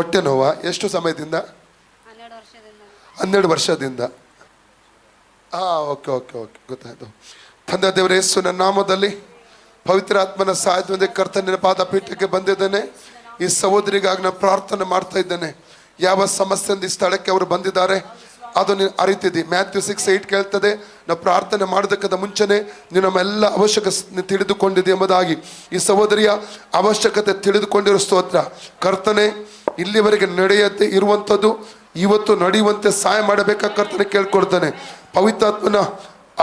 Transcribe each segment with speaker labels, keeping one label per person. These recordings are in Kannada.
Speaker 1: ಹೊಟ್ಟೆ ನೋವ ಎಷ್ಟು ಸಮಯದಿಂದ?
Speaker 2: ಹನ್ನೆರಡು ವರ್ಷದಿಂದ.
Speaker 1: ಹಾಂ ಓಕೆ ಓಕೆ ಓಕೆ. ಗೊತ್ತಾಯ್ತು. ತಂದೆ ದೇವರ ಯೇಸುವಿನ ನಾಮದಲ್ಲಿ ಪವಿತ್ರ ಆತ್ಮನ ಸಹಾಯದಿಂದ ಕರ್ತನಿನ ಪಾದ ಪೀಠಕ್ಕೆ ಬಂದಿದ್ದೇನೆ. ಈ ಸಹೋದರಿಗಾಗಿ ನಾನು ಪ್ರಾರ್ಥನೆ ಮಾಡ್ತಾ ಇದ್ದೇನೆ. ಯಾವ ಸಮಸ್ಯೆಯಿಂದ ಈ ಸ್ಥಳಕ್ಕೆ ಅವರು ಬಂದಿದ್ದಾರೆ? ಅದು ನೀನು ಅರಿತಿದ್ದಿ. ಮ್ಯಾಥ್ಯೂ ಸಿಕ್ಸ್ ಏಟ್ ಕೇಳ್ತದೆ, ನಾವು ಪ್ರಾರ್ಥನೆ ಮಾಡೋದಕ್ಕಿಂತ ಮುಂಚೆನೆ ನೀನು ನಮ್ಮೆಲ್ಲ ಅವಶ್ಯಕ ತಿಳಿದುಕೊಂಡಿದೆ ಎಂಬುದಾಗಿ. ಈ ಸಹೋದರಿಯ ಅವಶ್ಯಕತೆ ತಿಳಿದುಕೊಂಡಿರೋ ಸ್ತೋತ್ರ. ಕರ್ತನೆ, ಇಲ್ಲಿವರೆಗೆ ನಡೆಯದೆ ಇರುವಂಥದ್ದು, ಇವತ್ತು ನಡೆಯುವಂತೆ ಸಹಾಯ ಮಾಡಬೇಕಾ ಕರ್ತನೆ ಕೇಳ್ಕೊಡ್ತಾನೆ. ಪವಿತ್ರಾತ್ಮನ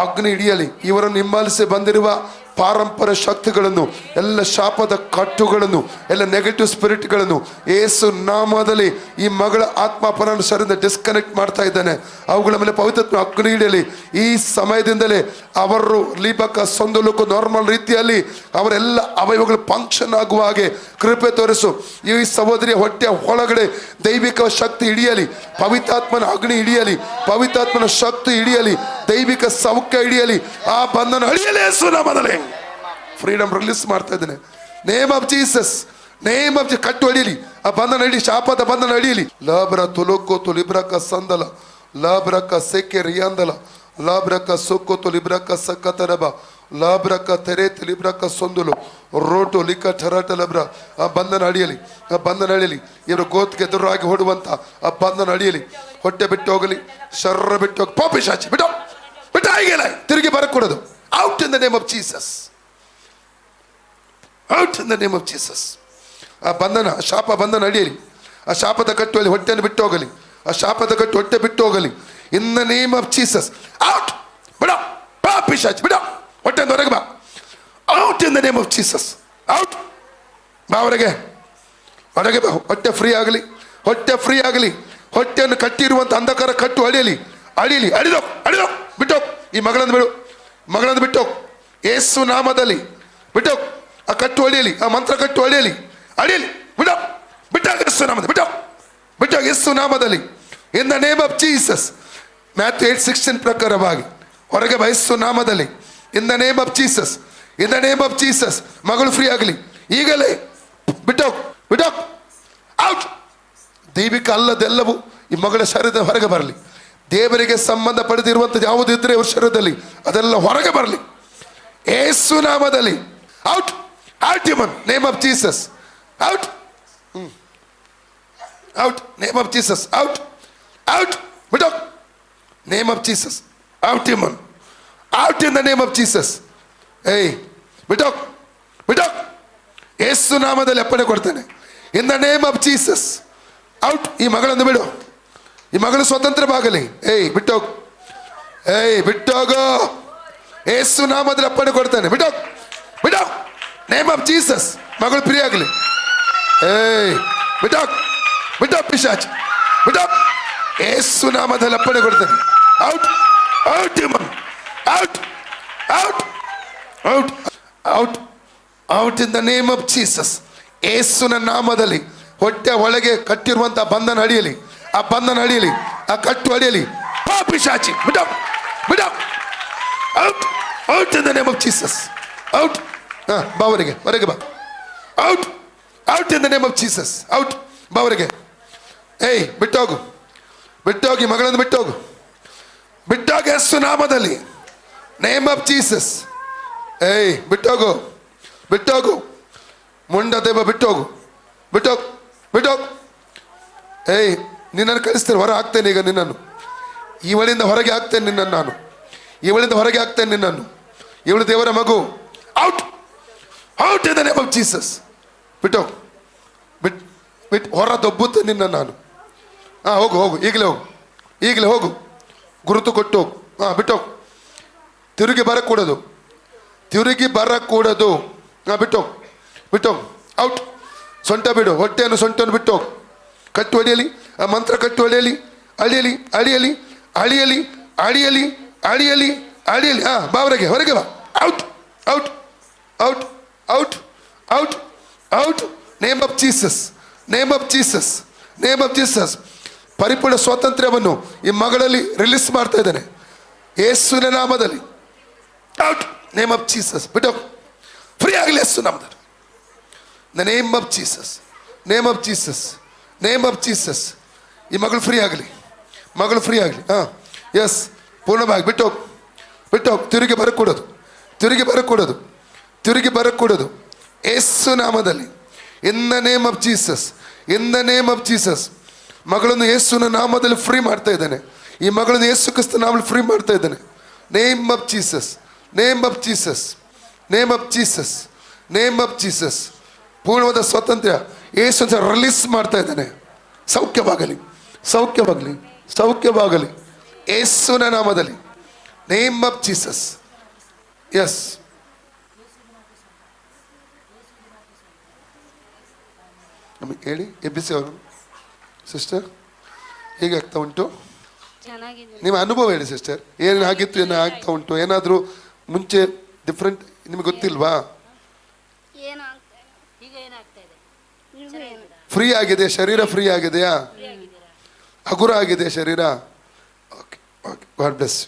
Speaker 1: ಅಗ್ನಿ ಹಿಡಿಯಲಿ. ಇವರನ್ನು ಹಿಂಬಾಲಿಸಿ ಬಂದಿರುವ ಪಾರಂಪರ ಶಕ್ತಿಗಳನ್ನು, ಎಲ್ಲ ಶಾಪದ ಕಟ್ಟುಗಳನ್ನು, ಎಲ್ಲ ನೆಗೆಟಿವ್ ಸ್ಪಿರಿಟ್ಗಳನ್ನು ಏಸು ನಾಮದಲ್ಲಿ ಈ ಮಗಳ ಆತ್ಮ ಶರೀರದ ಡಿಸ್ಕನೆಕ್ಟ್ ಮಾಡ್ತಾ ಇದ್ದಾನೆ. ಅವುಗಳ ಮೇಲೆ ಪವಿತ್ರತ್ವ ಅಗ್ನಿ ಹಿಡಿಯಲಿ. ಈ ಸಮಯದಿಂದಲೇ ಅವರು ಲೀಪಕ ಸೊಂದಲುಕು ನಾರ್ಮಲ್ ರೀತಿಯಲ್ಲಿ ಅವರೆಲ್ಲ ಅವಯವಗಳು ಫಂಕ್ಷನ್ ಆಗುವ ಹಾಗೆ ಕೃಪೆ ತೋರಿಸು. ಈ ಸಹೋದರಿಯ ಹೊಟ್ಟೆಯ ಒಳಗಡೆ ದೈವಿಕ ಶಕ್ತಿ ಹಿಡಿಯಲಿ. ಪವಿತ್ರಾತ್ಮನ ಅಗ್ನಿ ಹಿಡಿಯಲಿ. ಪವಿತ್ರಾತ್ಮನ ಶಕ್ತಿ ಹಿಡಿಯಲಿ. ದೈವಿಕ ಸೌಖ್ಯ ಹಿಡಿಯಲಿ, ಆ ಬಂಧನ ಅಳಿಯಲಿ ಸುನಾಮದಲ್ಲಿ ಫ್ರೀಡಮ್ ರಿಲೀಸ್ ಮಾಡ್ತಾ ಇದ್ದೇನೆ. Name of Jesus name of ಕಟ್ಟು ಅಡಿಯಲಿ ಆ ಬಂಧನ ಅಡಿ ಶಾಪದ ಬಂಧನ ಅಡಿಯಲಿ ಲಬ್ರ ತುಲುಕು ತುಲಿಬ್ರಕ ಸಂದಲ. ಲಬ್ರಕ ಸೆಕೆ ರಿಯಾಂದಲ. ಲಾಬ್ರಕ ಸೊಕ್ಕು ತುಲಿಬ್ರಕ ಸಕ್ಕತರಬ ಲಾಬ್ರಕ ತೆರೆ ತುಲಿಬ್ರಕ ಸೊಂದುಲು. ರೋಟು ಲಿಕ್ಕ ಠರಟ ಲಬ್ರ. ಆ ಬಂಧನ ಅಡಿಯಲಿ ಆ ಬಂಧನ ಅಡಿಯಲಿ ಇವರು ಗೋತ್ಗೆ ಎದುರಾಗಿ ಹೊಡುವಂತ ಆ ಬಂಧನ ಅಡಿಯಲಿ ಹೊಟ್ಟೆ ಬಿಟ್ಟು ಹೋಗಲಿ, ಶರ್ರ ಬಿಟ್ಟು ಹೋಗಿ ಪಾಪಿ ಶಾಚಿ ಬಿಟ್ಟು ಆಗಿಲ್ಲ ತಿರುಗಿ ಬರಕೂಡದು. Out in the name of Jesus out in the name of Jesus ಆ ಬಂಧನ ಶಾಪ ಬಂಧನ ಅಡಿಯಲಿ ಆ ಶಾಪದ ಕಟ್ಟುವಲ್ಲಿ ಹೊಟ್ಟೆಯನ್ನು ಬಿಟ್ಟು ಹೋಗಲಿ. ಆ ಶಾಪದ ಕಟ್ಟು ಹೊಟ್ಟೆ ಬಿಟ್ಟು ಹೋಗಲಿ. In the name of Jesus out ಬಿಡ. ಬಾ, ಪಿಶಾಚ್. ಬಿಡ. ಹೊಟ್ಟೆಯಿಂದ ಹೊರಗೆ ಬಾ. Out in the name of Jesus out ಬಾ ಹೊರಗೆ. ಹೊರಗೆ ಬಾ. ಹೊಟ್ಟೆ ಫ್ರೀ ಆಗಲಿ. ಹೊಟ್ಟೆ ಫ್ರೀ ಆಗಲಿ. ಹೊಟ್ಟೆಯನ್ನು ಕಟ್ಟಿರುವಂಥ ಅಂಧಕಾರ ಕಟ್ಟು ಅಳಿಯಲಿ. ಅಳಿಯಲಿ. ಅಡಿದೋ ಅಳಿದೋ. ಬಿಟ್ಟೋ, ಈ ಮಗಳನ್ನು ಬಿಡು. ಮಗಳನ್ನು ಬಿಟ್ಟು, ಏಸು ನಾಮದಲ್ಲಿ ಬಿಟ್ಟು, ಆ ಕಟ್ಟು ಅಳಿಯಲಿ, ಆ ಮಂತ್ರ ಕಟ್ಟು ಅಳಿಯಲಿ ಅಳಿಯಲಿ. ಬಿಡೋ. ಬಿಟ್ಟಾಗ ಯೇಸು ನಾಮದಲ್ಲಿ ಬಿಟ್ಟೋ ಬಿಟ್ಟಾಗ ಯಸ್ಸು ನಾಮದಲ್ಲಿ. In the name of Jesus Matthew eight sixteen ಪ್ರಕಾರವಾಗಿ. ಹೊರಗೆ ಬಯಸ್ಸು ನಾಮದಲ್ಲಿ. In the name of Jesus in the name of Jesus ಮಗಳು ಫ್ರೀ ಆಗಲಿ. ಈಗಲೇ ಬಿಟ್ಟೋಗ್ ಬಿಟ್ಟೋಗ್ ಔಟ್ ದೈವಿಕ ಅಲ್ಲದೆಲ್ಲವೂ ಈ ಮಗಳ ಶರೀರದ ಹೊರಗೆ ಬರಲಿ. ದೇವರಿಗೆ ಸಂಬಂಧ ಪಡೆದಿರುವಂಥದ್ದು ಯಾವುದಿದ್ರೆ ಇವ್ರ ಶರೀರದಲ್ಲಿ? ಅದೆಲ್ಲ ಹೊರಗೆ ಬರಲಿ. ಏಸು ನಾಮದಲ್ಲಿ. Out out ಯುಮನ್ name of Jesus out out name of Jesus out out ಬಿಡೋ name of Jesus out ಯುಮನ್ out in the name of Jesus ಏಯ್ ಬಿಡೋ ಬಿಡೋ ಏಸು ನಾಮದಲ್ಲಿ ಅಪ್ಪಣೆ ಕೊಡ್ತೇನೆ. In the name of Jesus out ಈ ಮಗಳನ್ನು ಬಿಡು. ಈ ಮಗಳು ಸ್ವತಂತ್ರವಾಗಲಿ. ಏಯ್, ಬಿಟ್ಟೋಗು. ಏಯ್, ಬಿಟ್ಟೋಗು. ಏಸು ನಾಮದಲ್ಲಿ ಅಪ್ಪಣೆ ಕೊಡ್ತೇನೆ. ಬಿಟ್ಟೋಗ್. ಬಿಡೋ ನೇಮ್ ಆಫ್ ಜೀಸಸ್ ಮಗಳು ಫ್ರೀ ಆಗಲಿ. ಏಯ್, ಬಿಟ್ಟೋಗ್. ಬಿಟ್ಟೋಗ್ ಪಿಶಾಚ್. ಬಿಟ್ಟೋಗ್. ಏಸು ನಾಮದಲ್ಲಿ ಅಪ್ಪಣೆ ಕೊಡ್ತಾನೆ. Out out Yaman out out out out out in the name of Jesus ಏಸುನ ನಾಮದಲ್ಲಿ ಹೊಟ್ಟೆ ಒಳಗೆ ಕಟ್ಟಿರುವಂತಹ ಬಂಧನ ಅಡಿಯಲಿ. ಆ ಬಂಧನ ಅಡಿಯಲಿ ಆ ಕಟ್ಟು ಅಡಿಯಲಿ ಪಿಶಾಚಿ. ಬಿಡ ಬಿಡ. Out out in the name of Jesus out ಹಾ ಬಾವರಿಗೆ ಹೊರಗೆ ಬಾ. Out out in the name of Jesus out ಬಾವರಿಗೆ ಏಯ್, ಬಿಟ್ಟೋಗು. ಬಿಟ್ಟೋಗಿ ಮಗಳನ್ನು ಬಿಟ್ಟೋಗು. ಬಿಟ್ಟೋಗಿ ಯೇಸು ನಾಮದಲ್ಲಿ. ನೇಮ್ ಆಫ್ ಜೀಸಸ್ ಏಯ್, ಬಿಟ್ಟೋಗು. ಬಿಟ್ಟೋಗು. ಮುಂಡ ದೇವ ಬಿಟ್ಟೋಗು. ಬಿಟ್ಟೋಗು ಬಿಟ್ಟೋಗು. ಏಯ್ ನಿನ್ನನ್ನು ಕಳಿಸ್ತೇನೆ ಹೊರ ಹಾಕ್ತೇನೆ ಈಗ ನಿನ್ನನ್ನು. ಇವಳಿಂದ ಹೊರಗೆ ಹಾಕ್ತೇನೆ ನಿನ್ನನ್ನು ನಾನು. ಇವಳಿಂದ ಹೊರಗೆ ಹಾಕ್ತೇನೆ ನಿನ್ನನ್ನು. ಇವಳು ದೇವರ ಮಗು. Out out in the name of Jesus ಬಿಟ್ಟು ಬಿಟ್ ಬಿಟ್ಟು ಹೊರ ದೊಬ್ಬುತ್ತೆ ನಿನ್ನ ನಾನು. ಹಾಂ ಹೋಗು ಹೋಗು. ಈಗಲೇ ಹೋಗು. ಈಗಲೇ ಹೋಗು. ಗುರುತು ಕೊಟ್ಟು ಹೋಗು. ಹಾಂ ಬಿಟ್ಟು ತಿರುಗಿ ಬರಕೂಡದು. ತಿರುಗಿ ಬರಕೂಡದು. ಹಾಂ ಬಿಟ್ಟು ಬಿಟ್ಟು ಔಟ್ ಸೊಂಟ ಬಿಡು. ಹೊಟ್ಟೆಯನ್ನು ಸೊಂಟನ್ನು ಬಿಟ್ಟು ಹೋಗು. ಕಟ್ಟು ಹೊಡೆಯಲಿ. ಆ ಮಂತ್ರ ಕಟ್ಟು ಅಳಿಯಲಿ ಅಳಿಯಲಿ ಅಳಿಯಲಿ ಅಳಿಯಲಿ ಅಳಿಯಲಿ ಅಳಿಯಲಿ ಅಳಿಯಲಿ. ಹಾಂ, ಬಾ ಹೊರಗೆ ಹೊರಗೆ ಬಾ. Out out out out out out name of Jesus name of Jesus name of Jesus ಪರಿಪೂರ್ಣ ಸ್ವಾತಂತ್ರ್ಯವನ್ನು ಈ ಮಗಳಲ್ಲಿ ರಿಲೀಸ್ ಮಾಡ್ತಾ ಇದ್ದಾನೆ. ಯೇಸುವಿನ ನಾಮದಲ್ಲಿ. ಔಟ್ ನೇಮ್ ಆಫ್ ಜೀಸಸ್ ಬಿಟ್ಟು ಫ್ರೀ ಆಗಲಿ ಯೇಸು ನಾಮದಲ್ಲಿ. The name of Jesus name of Jesus name of Jesus ಈ ಮಗಳು ಫ್ರೀ ಆಗಲಿ. ಮಗಳು ಫ್ರೀ ಆಗಲಿ, ಹಾಂ. ಎಸ್ ಪೂರ್ಣವಾಗಿ ಬಿಟ್ಟೋಗಿ ಬಿಟ್ಟೋಗಿ ತಿರುಗಿ ಬರಕ್ಕೆ ಕೊಡೋದು. ತಿರುಗಿ ಬರಕ್ಕೆ ಕೊಡೋದು. ತಿರುಗಿ ಬರಕ್ಕೆ ಕೊಡೋದು. ಏಸು ನಾಮದಲ್ಲಿ. In the name of Jesus in the name of Jesus ಮಗಳನ್ನು ಯೇಸುನ ನಾಮದಲ್ಲಿ ಫ್ರೀ ಮಾಡ್ತಾ ಇದ್ದಾನೆ. ಈ ಮಗಳನ್ನು ಯೇಸು ಕ್ರಿಸ್ತ ನಾಮಲ್ಲಿ ಫ್ರೀ ಮಾಡ್ತಾ ಇದ್ದಾನೆ. Name of Jesus name of Jesus name of Jesus name of Jesus ಪೂರ್ಣವಾದ ಸ್ವಾತಂತ್ರ್ಯ. ಯೇಸು ರಿಲೀಸ್ ಮಾಡ್ತಾ ಇದ್ದಾನೆ. ಸೌಖ್ಯವಾಗಲಿ. ಸೌಖ್ಯವಾಗಲಿ ಸೌಖ್ಯವಾಗಲಿ. ಯೇಸುವಿನ ನಾಮದಲ್ಲಿ. ನೇಮ್ ಆಫ್ ಜೀಸಸ್ ಎಸ್ ನಮಗೆ ಹೇಳಿ ಎಬ್ಬಿಸಿ ಅವರು. ಸಿಸ್ಟರ್ ಹೇಗೆ ಆಗ್ತಾ ಉಂಟು? ನಿಮ್ಮ ಅನುಭವ ಹೇಳಿ ಸಿಸ್ಟರ್ ಏನಾಗಿತ್ತು ಏನೋ ಆಗ್ತಾ ಉಂಟು? ಏನಾದರೂ ಮುಂಚೆ ಡಿಫ್ರೆಂಟ್ ನಿಮಗೆ ಗೊತ್ತಿಲ್ವಾ?
Speaker 2: ಏನು
Speaker 1: ಫ್ರೀ ಆಗಿದೆ ಶರೀರ ಫ್ರೀ ಆಗಿದೆಯಾ? ಹಗುರ ಆಗಿದೆ ಶರೀರ ಓಕೆ ಓಕೆ ಗಾಡ್ ಬ್ಲೆಸ್